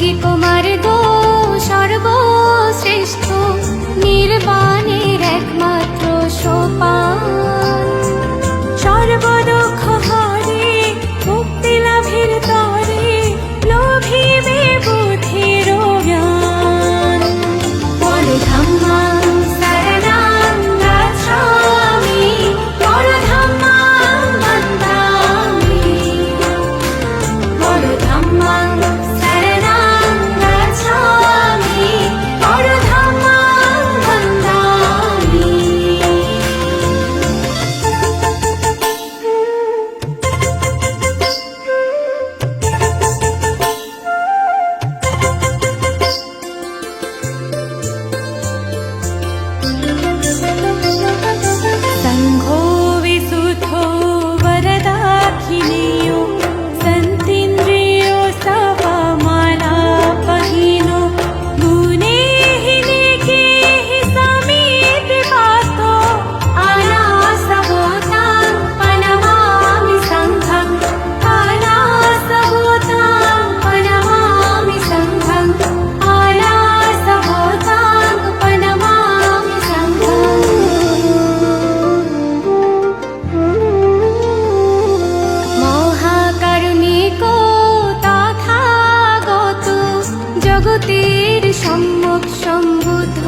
tangi জগতের সম্যক সম্বুধ